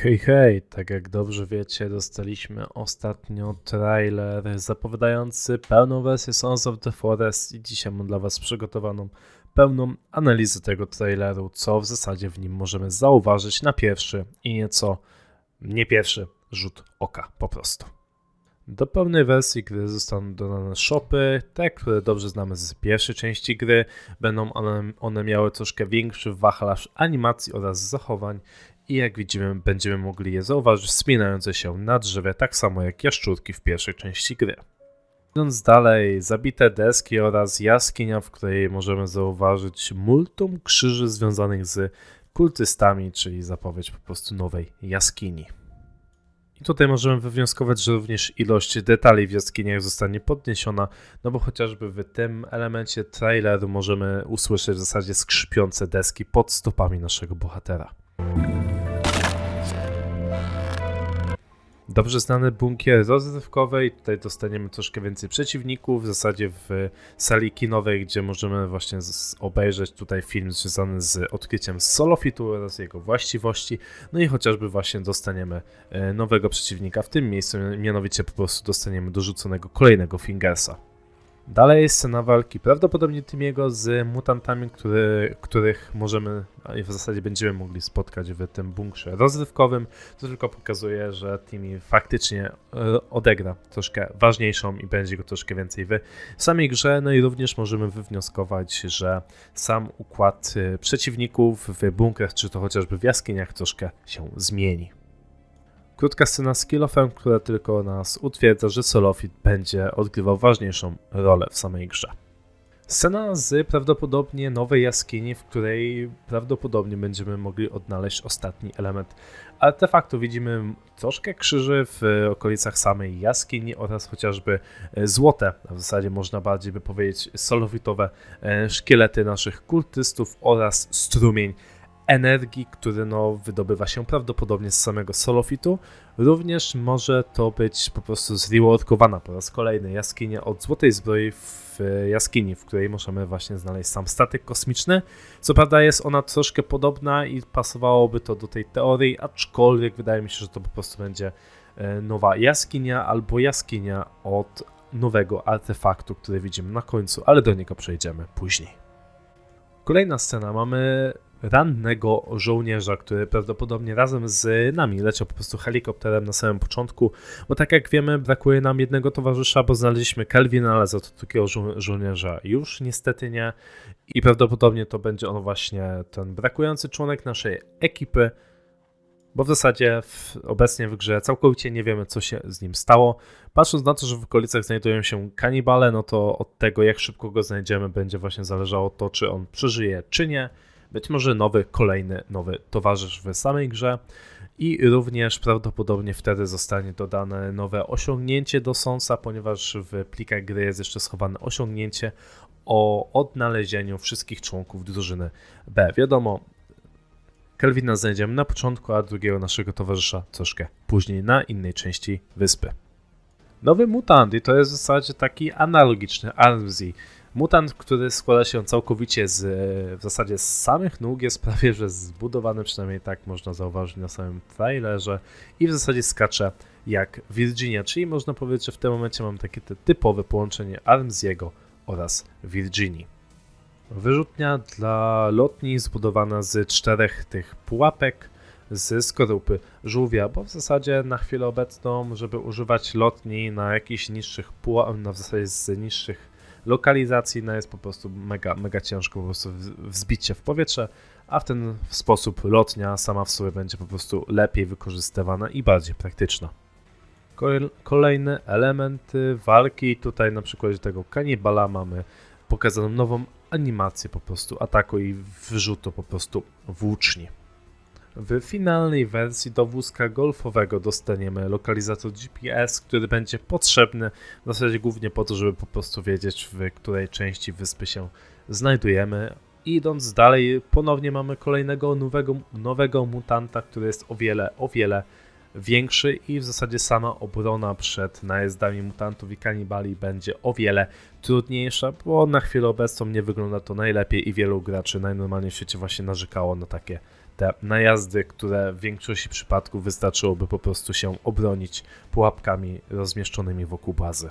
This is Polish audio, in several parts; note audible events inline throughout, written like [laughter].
Hej, hej, tak jak dobrze wiecie, dostaliśmy ostatnio trailer zapowiadający pełną wersję Sons of the Forest i dzisiaj mam dla Was przygotowaną pełną analizę tego traileru, co w zasadzie w nim możemy zauważyć na pierwszy i nieco nie pierwszy rzut oka po prostu. Do pełnej wersji gry zostaną dodane shopy, te, które dobrze znamy z pierwszej części gry. Będą one, one miały troszkę większy wachlarz animacji oraz zachowań i jak widzimy będziemy mogli je zauważyć wspinające się na drzewie, tak samo jak jaszczurki w pierwszej części gry. Idąc dalej, zabite deski oraz jaskinia, w której możemy zauważyć multum krzyży związanych z kultystami, czyli zapowiedź po prostu nowej jaskini. I tutaj możemy wywnioskować, że również ilość detali w jaskiniach zostanie podniesiona, no bo chociażby w tym elemencie traileru możemy usłyszeć w zasadzie skrzypiące deski pod stopami naszego bohatera. Dobrze znany bunkier rozrywkowy i tutaj dostaniemy troszkę więcej przeciwników, w zasadzie w sali kinowej, gdzie możemy właśnie obejrzeć tutaj film związany z odkryciem solofitu oraz jego właściwości, no i chociażby właśnie dostaniemy e, nowego przeciwnika w tym miejscu, mianowicie po prostu dostaniemy dorzuconego kolejnego Fingersa. Dalej jest scena walki, prawdopodobnie Timiego z mutantami, który, których możemy, i w zasadzie będziemy mogli spotkać w tym bunkrze rozrywkowym. To tylko pokazuje, że Timmy faktycznie e, odegra troszkę ważniejszą i będzie go troszkę więcej w samej grze. No i również możemy wywnioskować, że sam układ e, przeciwników w bunkrach, czy to chociażby w jaskiniach, troszkę się zmieni. Krótka scena z Kilofem, która tylko nas utwierdza, że Solofit będzie odgrywał ważniejszą rolę w samej grze. Scena z prawdopodobnie nowej jaskini, w której prawdopodobnie będziemy mogli odnaleźć ostatni element artefaktu. Widzimy troszkę krzyży w okolicach samej jaskini oraz chociażby złote, w zasadzie można bardziej by powiedzieć solowitowe e, szkielety naszych kultystów oraz strumień energii, który no, wydobywa się prawdopodobnie z samego solofitu. Również może to być po prostu zreworkowana po raz kolejny jaskinia od złotej zbroi w e, jaskini, w której możemy właśnie znaleźć sam statek kosmiczny. Co prawda jest ona troszkę podobna i pasowałoby to do tej teorii, aczkolwiek wydaje mi się, że to po prostu będzie e, nowa jaskinia albo jaskinia od nowego artefaktu, który widzimy na końcu, ale do niego przejdziemy później. Kolejna scena, mamy rannego żołnierza, który prawdopodobnie razem z nami leciał po prostu helikopterem na samym początku, bo tak jak wiemy, brakuje nam jednego towarzysza, bo znaleźliśmy Kelvina, ale za to takiego żo- żołnierza już niestety nie i prawdopodobnie to będzie on właśnie ten brakujący członek naszej ekipy, bo w zasadzie w, obecnie w grze całkowicie nie wiemy, co się z nim stało. Patrząc na to, że w okolicach znajdują się kanibale, no to od tego, jak szybko go znajdziemy, będzie właśnie zależało to, czy on przeżyje, czy nie. Być może nowy, kolejny nowy towarzysz w samej grze i również prawdopodobnie wtedy zostanie dodane nowe osiągnięcie do Sonsa, ponieważ w plikach gry jest jeszcze schowane osiągnięcie o odnalezieniu wszystkich członków drużyny B. Wiadomo, Kelvina znajdziemy na początku, a drugiego naszego towarzysza troszkę później na innej części wyspy. Nowy mutant i to jest w zasadzie taki analogiczny Armsy. Mutant, który składa się całkowicie z, w zasadzie z samych nóg, jest prawie że zbudowany, przynajmniej tak można zauważyć na samym trailerze i w zasadzie skacze jak Virginia, czyli można powiedzieć, że w tym momencie mam takie typowe połączenie Armsiego oraz Virginii. Wyrzutnia dla lotni zbudowana z czterech tych pułapek z skorupy żółwia, bo w zasadzie na chwilę obecną, żeby używać lotni na jakichś niższych pułapach, na w zasadzie z niższych lokalizacji, no jest po prostu mega, mega ciężko po prostu wzbić się w powietrze, a w ten sposób lotnia sama w sobie będzie po prostu lepiej wykorzystywana i bardziej praktyczna. Kol- Kolejne elementy walki, tutaj na przykładzie tego kanibala mamy pokazaną nową animację po prostu ataku i wyrzutu po prostu włóczni. W finalnej wersji do wózka golfowego dostaniemy lokalizator GPS, który będzie potrzebny w zasadzie głównie po to, żeby po prostu wiedzieć, w której części wyspy się znajdujemy. Idąc dalej, ponownie mamy kolejnego nowego, nowego mutanta, który jest o wiele, o wiele większy i w zasadzie sama obrona przed najazdami mutantów i kanibali będzie o wiele trudniejsza, bo na chwilę obecną nie wygląda to najlepiej i wielu graczy najnormalniej w świecie właśnie narzekało na takie te najazdy, które w większości przypadków wystarczyłoby po prostu się obronić pułapkami rozmieszczonymi wokół bazy.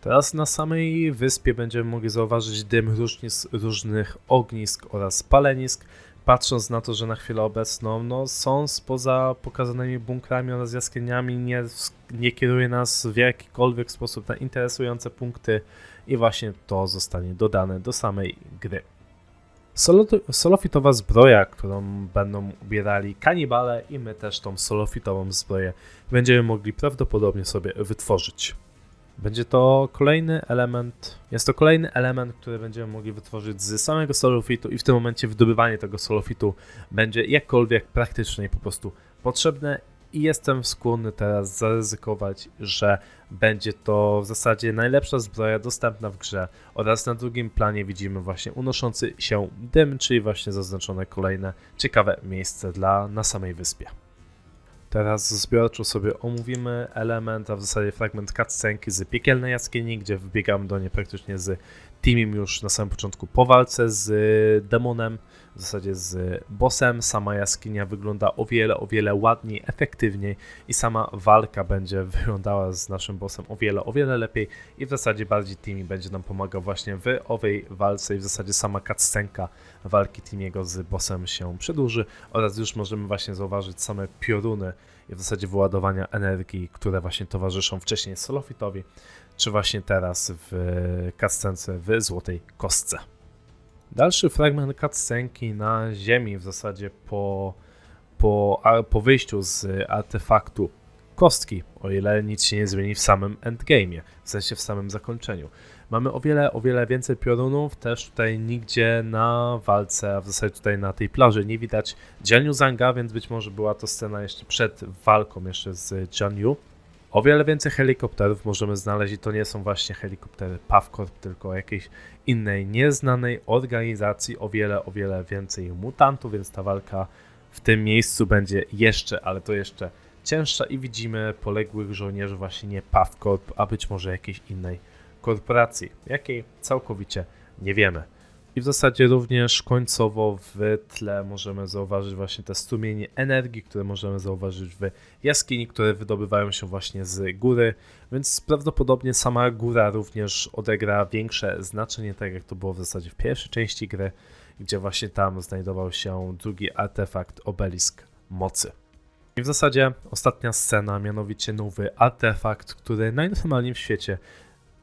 Teraz na samej wyspie będziemy mogli zauważyć dym różnic, różnych ognisk oraz palenisk, patrząc na to, że na chwilę obecną no, są spoza pokazanymi bunkrami oraz jaskiniami, nie, nie kieruje nas w jakikolwiek sposób na interesujące punkty i właśnie to zostanie dodane do samej gry. Solo- solofitowa zbroja, którą będą ubierali kanibale i my też tą solofitową zbroję będziemy mogli prawdopodobnie sobie wytworzyć. Będzie to kolejny element, jest to kolejny element, który będziemy mogli wytworzyć z samego solofitu i w tym momencie wydobywanie tego solofitu będzie jakkolwiek praktyczne i po prostu potrzebne i jestem skłonny teraz zaryzykować, że będzie to w zasadzie najlepsza zbroja dostępna w grze oraz na drugim planie widzimy właśnie unoszący się dym, czyli właśnie zaznaczone kolejne ciekawe miejsce dla na samej wyspie. Teraz zbiorczo sobie omówimy element, a w zasadzie fragment cutscenki z piekielnej jaskini, gdzie wbiegam do niej praktycznie z teamem już na samym początku po walce z demonem, w zasadzie z bossem. Sama jaskinia wygląda o wiele, o wiele ładniej, efektywniej i sama walka będzie [laughs] wyglądała z naszym bossem o wiele, o wiele lepiej i w zasadzie bardziej Timmy będzie nam pomagał właśnie w owej walce i w zasadzie sama cutscenka walki Timiego z bossem się przedłuży oraz już możemy właśnie zauważyć same pioruny i w zasadzie wyładowania energii, które właśnie towarzyszą wcześniej Solofitowi, czy właśnie teraz w cutscence w Złotej Kostce. Dalszy fragment cutscenki na ziemi w zasadzie po, po, po wyjściu z artefaktu kostki, o ile nic się nie zmieni w samym endgame'ie, w sensie w samym zakończeniu. Mamy o wiele, o wiele więcej piorunów, też tutaj nigdzie na walce, a w zasadzie tutaj na tej plaży nie widać Jianyu Zanga, więc być może była to scena jeszcze przed walką jeszcze z Jianyu. O wiele więcej helikopterów możemy znaleźć i to nie są właśnie helikoptery PAWCORP, tylko jakiejś innej, nieznanej organizacji. O wiele, o wiele więcej mutantów, więc ta walka w tym miejscu będzie jeszcze, ale to jeszcze cięższa i widzimy poległych żołnierzy właśnie nie PAWCORP, a być może jakiejś innej korporacji, jakiej całkowicie nie wiemy. I w zasadzie również końcowo w tle możemy zauważyć właśnie te strumienie energii, które możemy zauważyć w jaskini, które wydobywają się właśnie z góry, więc prawdopodobnie sama góra również odegra większe znaczenie, tak jak to było w zasadzie w pierwszej części gry, gdzie właśnie tam znajdował się drugi artefakt, obelisk mocy. I w zasadzie ostatnia scena, mianowicie nowy artefakt, który najnormalniej w świecie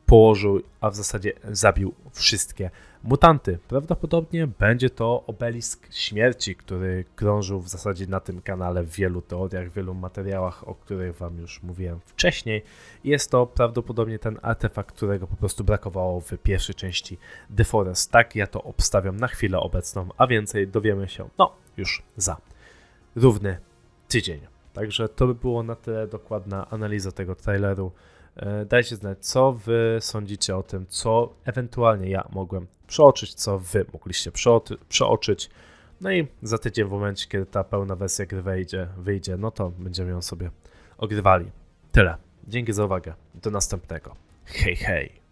położył, a w zasadzie zabił wszystkie mutanty. Prawdopodobnie będzie to obelisk śmierci, który krążył w zasadzie na tym kanale w wielu teoriach, w wielu materiałach, o których Wam już mówiłem wcześniej. Jest to prawdopodobnie ten artefakt, którego po prostu brakowało w pierwszej części The Forest. Tak, ja to obstawiam na chwilę obecną, a więcej dowiemy się, no, już za równy tydzień. Także to by było na tyle dokładna analiza tego traileru. E, dajcie znać, co wy sądzicie o tym, co ewentualnie ja mogłem przeoczyć, co wy mogliście przeoczyć. No i za tydzień, w momencie, kiedy ta pełna wersja gry wejdzie, wyjdzie, no to będziemy ją sobie ogrywali. Tyle. Dzięki za uwagę. Do następnego. Hej, hej.